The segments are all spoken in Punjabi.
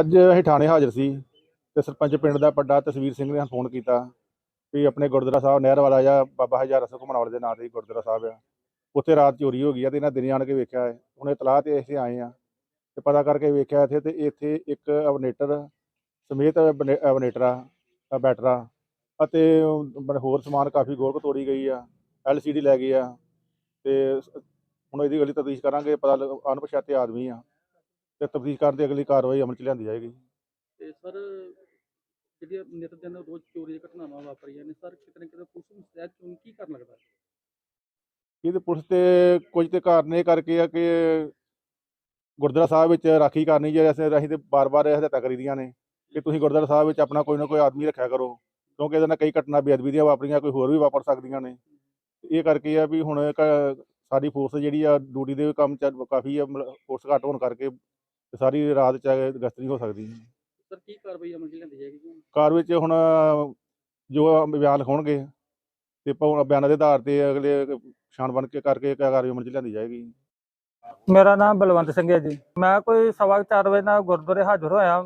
ਅੱਜ ਅਸੀਂ ਥਾਣੇ ਹਾਜ਼ਰ ਸੀ ਤੇ ਸਰਪੰਚ ਪਿੰਡ ਦਾ ਪੱਡਾ ਤਸਵੀਰ ਸਿੰਘ ਨੇ ਸਾਨੂੰ ਫੋਨ ਕੀਤਾ ਵੀ ਆਪਣੇ ਗੁਰਦੁਆਰਾ ਸਾਹਿਬ ਨਹਿਰ ਵਾਲਾ ਜਾਂ ਬਾਬਾ ਹਜ਼ਾਰਾ ਸਿੰਘ ਘੁਮਾਉਣ ਦੇ ਨਾਂ ਤੇ ਗੁਰਦੁਆਰਾ ਸਾਹਿਬ ਆ। ਉੱਥੇ ਰਾਤ ਚੋਰੀ ਹੋ ਗਈ ਆ ਤੇ ਇਹਨਾਂ ਦਿਨੇ ਆਣ ਕੇ ਵੇਖਿਆ ਹੈ। ਹੁਣ ਇਤਲਾਹ ਤੇ ਇੱਥੇ ਆਏ ਆ ਤੇ ਪਤਾ ਕਰਕੇ ਵੇਖਿਆ ਇੱਥੇ ਤੇ ਇੱਥੇ ਇੱਕ ਅਬਨੇਟਰ ਸਮੇਤ ਅਬਨੇਟਰ ਆ ਬੈਟਰਾ ਅਤੇ ਬ- ਹੋਰ ਸਮਾਨ ਕਾਫੀ ਗੋਲਕ ਤੋੜੀ ਗਈ ਆ ਐਲਸੀਡੀ ਲੈ ਗਏ ਆ ਤੇ ਹੁਣ ਇਹਦੀ ਗਲੀ ਤਫਤੀਸ਼ ਕਰਾਂਗੇ, ਪਤਾ ਅਣਪਛਾਤੇ ਆਦਮੀ ਆ। ਤੇ ਤਫਤੀਸ਼ ਕਰਨ ਦੀ ਅਗਲੀ ਕਾਰਵਾਈ ਅਮਲ ਚ ਲਿਆਂਦੀ ਜਾਏਗੀ। ਤੇ ਸਰ ਜਿਹੜੀਆਂ ਨਿਤ ਦਿਨ ਰੋਜ਼ ਚੋਰੀ ਦੀਆਂ ਘਟਨਾਵਾਂ ਵਾਪਰੀਆਂ ਨੇ ਸਰ ਕਿਤੇ ਨਾ ਕਿਤੇ ਪੁਲਿਸ ਨੂੰ ਸਹਿਜ ਚੋਣ ਕੀ ਕਰਨ ਲੱਗਦਾ ਇਹਦੇ ਪੁਲਿਸ ਤੇ ਕੁਝ ਤੇ ਕਾਰਨ ਇਹ ਕਰਕੇ ਆ ਕਿ ਗੁਰਦੁਆਰਾ ਸਾਹਿਬ ਵਿੱਚ ਰਾਖੀ ਕਰਨੀ ਜੇ ਅਸੀਂ ਅਸੀਂ ਤੇ ਬਾਰ-ਬਾਰ ਇਹ ਹਦਾਇਤਾਂ ਕਰੀਦੀਆਂ ਨੇ ਕਿ ਤੁਸੀਂ ਗੁਰਦੁਆਰਾ ਸਾਹਿਬ ਵਿੱਚ ਆਪਣਾ ਕੋਈ ਨਾ ਕੋਈ ਆਦਮੀ ਰੱਖਿਆ ਕਰੋ ਕਿਉਂਕਿ ਇਹਦੇ ਨਾਲ ਕਈ ਘਟਨਾ ਬੇਅਦਬੀ ਦੀਆਂ ਵਾਪਰੀਆਂ ਕੋਈ ਹੋਰ ਵੀ ਵਾਪਰ ਸਕਦੀਆਂ ਨੇ। ਇਹ ਕਰਕੇ ਆ ਵੀ ਹੁਣ ਸਾਡੀ ਫੋਰਸ ਜਿਹੜੀ ਆ ਡਿਊਟੀ ਦੇ ਕੰਮ ਚ ਕਾਫੀ ਆ ਫੋਰਸ ਘੱਟ ਹੋਣ ਕਰਕੇ ਤੇ ਸਾਰੀ ਰਾਤ ਚ ਗਸ਼ਤ ਨਹੀਂ ਹੋ ਸਕਦੀ। ਸਰ ਕੀ ਕਾਰਵਾਈ ਅਮਲ 'ਚ ਲਿਆਂਦੀ ਜਾਏਗੀ ਜੀ? ਕਾਰ ਵਿੱਚ ਹੁਣ ਜੋ ਬਿਆਨ ਲਿਖਾਉਣਗੇ ਤੇ ਪ- ਬਿਆਨਾਂ ਦੇ ਆਧਾਰ ਤੇ ਅਗਲੇ ਛਾਣ ਬਣ ਕੇ ਕਰਕੇ ਕਾਰਵਾਈ ਅਮਲ ਚ ਲਿਆਂਦੀ ਜਾਏਗੀ। ਮੇਰਾ ਨਾਮ ਬਲਵੰਤ ਸਿੰਘ ਹੈ ਜੀ। ਮੈਂ ਕੋਈ ਸਵਾ ਕੁ ਚਾਰ ਵਜੇ ਨਾਲ ਗੁਰਦੁਆਰੇ ਹਾਜ਼ਰ ਹੋਇਆ।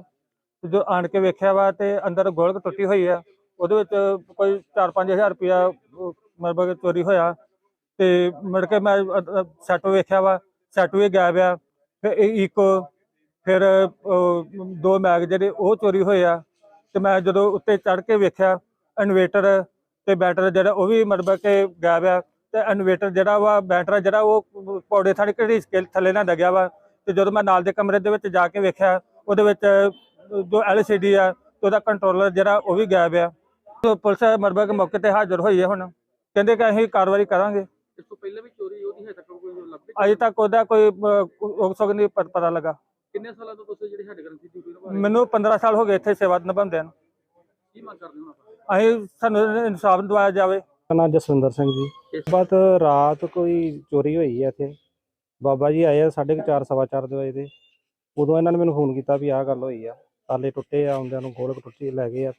ਤੇ ਜੋ ਆਣ ਕੇ ਵੇਖਿਆ ਵਾ ਤੇ ਅੰਦਰ ਗੋਲਕ ਟੁੱਟੀ ਹੋਈ ਆ। ਉਹਦੇ ਵਿੱਚ ਕੋਈ 4-5000 ਰੁਪਇਆ ਮਤਲਬ ਕਿ ਚੋਰੀ ਹੋਇਆ। ਤੇ ਮੁੜ ਕੇ ਮੈਂ ਸੈਟੋ ਵੇਖਿਆ ਵਾ। ਸੈਟੋ ਵੀ ਗਾਇਬ ਆ। ਫਿਰ ਇਹ ਇੱਕੋ ਫਿਰ ਦੋ ਮੈਗ ਜਿਹੜੇ ਉਹ ਚੋਰੀ ਹੋਏ ਆ ਤੇ ਮੈਂ ਜਦੋਂ ਉੱਤੇ ਚੜ ਕੇ ਵੇਖਿਆ ਇਨਵੇਟਰ ਤੇ ਬੈਟਰ ਜਿਹੜਾ ਉਹ ਵੀ ਮਤਲਬ ਕਿ ਗਾਇਬ ਆ ਤੇ ਇਨਵੇਟਰ ਜਿਹੜਾ ਵਾ ਬੈਟਰਾ ਜਿਹੜਾ ਉਹ ਪੌੜੇ ਥਾੜੀ ਕਿਹੜੀ ਸਕੇਲ ਥੱਲੇ ਨਾ ਲੱਗਿਆ ਵਾ ਤੇ ਜਦੋਂ ਮੈਂ ਨਾਲ ਦੇ ਕਮਰੇ ਦੇ ਵਿੱਚ ਜਾ ਕੇ ਵੇਖਿਆ ਉਹਦੇ ਵਿੱਚ ਜੋ ਐਲਸੀਡੀ ਆ ਤੇ ਉਹਦਾ ਕੰਟਰੋਲਰ ਜਿਹੜਾ ਉਹ ਵੀ ਗਾਇਬ ਆ। ਤੇ ਪੁਲਿਸ ਮਰਬਾ ਕੇ ਮੌਕੇ ਤੇ ਹਾਜ਼ਰ ਹੋਈ ਹੈ ਹੁਣ। ਕਹਿੰਦੇ ਕਿ ਅਸੀਂ ਕਾਰਵਾਈ ਕਰਾਂਗੇ। ਇਸ ਤੋਂ ਪਹਿਲਾਂ ਵੀ ਚੋਰੀ ਉਹਦੀ ਹੈ ਤੱਕ ਕੋਈ ਲੱਭੇ? ਅਜੇ ਤੱਕ ਉਹਦਾ ਕੋਈ ਨਹੀਂ ਪ- ਪਤਾ ਲੱਗਾ। ਕਿੰਨੇ ਸਾਲਾਂ ਤੋਂ ਤੁਸੀਂ ਜਿਹੜੀ ਹੈਡ ਗ੍ਰੰਥੀ ਡਿਊਟੀ ਨਿਭਾ ਰਹੇ ਹੋ ਮੈਨੂੰ 15 ਸਾਲ ਹੋ ਗਏ ਇੱਥੇ ਸੇਵਾ ਨਿਭਾਉਂਦੇ ਨੂੰ। ਕੀ ਮੰਗ ਕਰਦੇ ਹੋ ਆਪਾਂ? ਅਸੀਂ ਸਾਨੂੰ ਇਨਸਾਫ ਦਿਵਾਇਆ ਜਾਵੇ। ਮੇਰਾ ਨਾਮ ਜਸਵਿੰਦਰ ਸਿੰਘ ਜੀ। ਇਸ- ਬਾਤ ਰਾਤ ਕੋਈ ਚੋਰੀ ਹੋਈ ਹੈ ਇੱਥੇ। ਬਾਬਾ ਜੀ ਆਏ ਆ ਸਾਢੇ ਕੁ ਚਾਰ ਸਵਾ ਚਾਰ ਦੇ ਵਜੇ ਦੇ। ਉਦੋਂ ਇਹਨਾਂ ਨੇ ਮੈਨੂੰ ਫੋਨ ਕੀਤਾ ਵੀ ਆਹ ਗੱਲ ਹੋਈ ਆ। ਤਾਲੇ ਟੁੱਟੇ ਆ ਆਉਂਦਿਆਂ ਨੂੰ ਗੋਲਕ ਟੁੱਟੀ ਲੈ ਗਏ ਆ।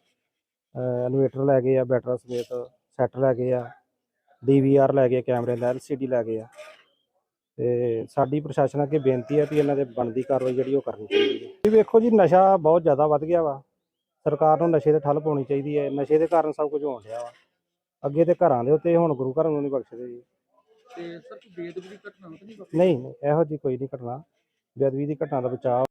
ਇਨਵੇਟਰ ਲੈ ਗਏ ਆ ਬੈਟਰਾ ਸਮੇਤ ਸੈੱਟ ਲੈ ਗਏ ਆ। ਡੀਵੀਆਰ ਲੈ ਗਏ ਕੈਮਰੇ ਦਾ ਐਲਸੀਡੀ ਲੈ ਗਏ ਆ। ਤੇ ਸਾਡੀ ਪ੍ਰਸ਼ਾਸਨ ਅੱਗੇ ਬੇਨਤੀ ਹੈ ਵੀ ਇਹਨਾਂ ਦੇ ਬਣਦੀ ਕਾਰਵਾਈ ਜਿਹੜੀ ਉਹ ਕਰਨੀ ਚਾਹੀਦੀ ਹੈ। ਇਹ ਵੇਖੋ ਜੀ ਨਸ਼ਾ ਬਹੁਤ ਜ਼ਿਆਦਾ ਵੱਧ ਗਿਆ ਵਾ। ਸਰਕਾਰ ਨੂੰ ਨਸ਼ੇ ਤੇ ਠੱਲ ਪਾਉਣੀ ਚਾਹੀਦੀ ਹੈ। ਨਸ਼ੇ ਦੇ ਕਾਰਨ ਸਭ ਕੁਝ ਹੋਣ ਡਿਆ ਵਾ। ਅੱਗੇ ਤੇ ਘਰਾਂ ਦੇ ਉੱਤੇ ਹੁਣ ਗੁਰੂ ਘਰਾਂ ਨੂੰ ਨਹੀਂ ਬਖਸ਼ਦੇ ਜੀ। ਤੇ ਸਰ ਕੋਈ ਬੇਦਬੀ ਦੀ ਘਟਨਾ ਨਹੀਂ ਨਹੀਂ ਇਹੋ ਜੀ ਕੋਈ ਨਹੀਂ ਘਟਨਾ। ਬੇਅਦਬੀ ਦੀ ਘਟਨਾ ਦਾ ਬਚਾਅ